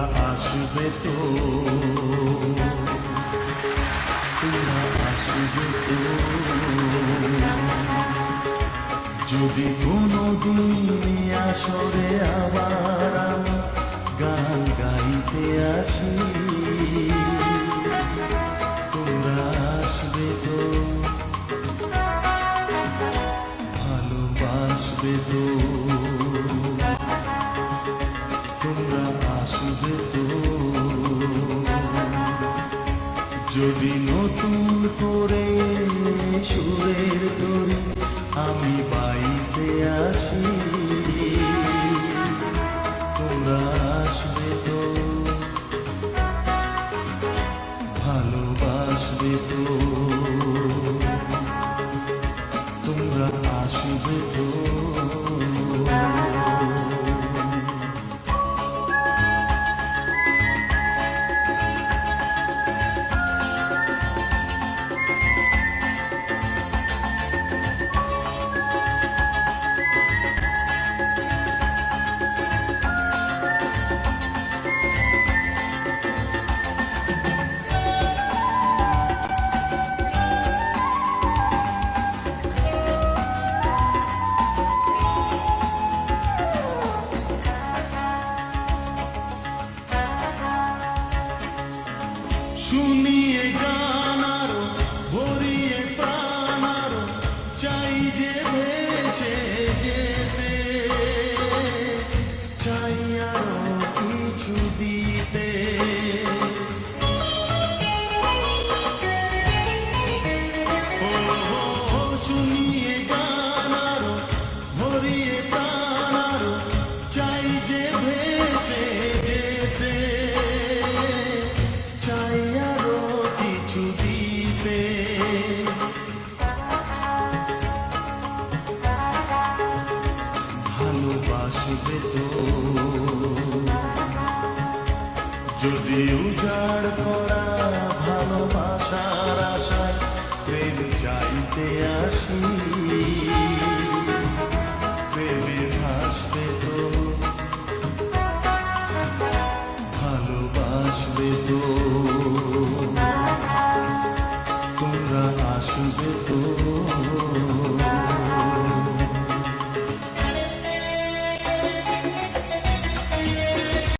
আসবে তো। তোমরা আসবে তো। যদি কোনো দিন আসরে আবার গান গাইতে আসি তোমরা আসবে তো। ভালোবাসবে তো। যদি নতুন করে সুরের তরি আমি বাইতে আসি তোমরা আসবে তো। ভালোবাসবে তো। তোমরা আসবে তো। শুনিয়ে গান আরও ভরিয়ে প্রাণ আরও চাই যে ভালোবাসবে তো যদি উজাড় করা ভালোবাসার আশায় প্রেম চাইতে আসি, প্রেমে ভাসবে তো ভালোবাসবে আসবে তো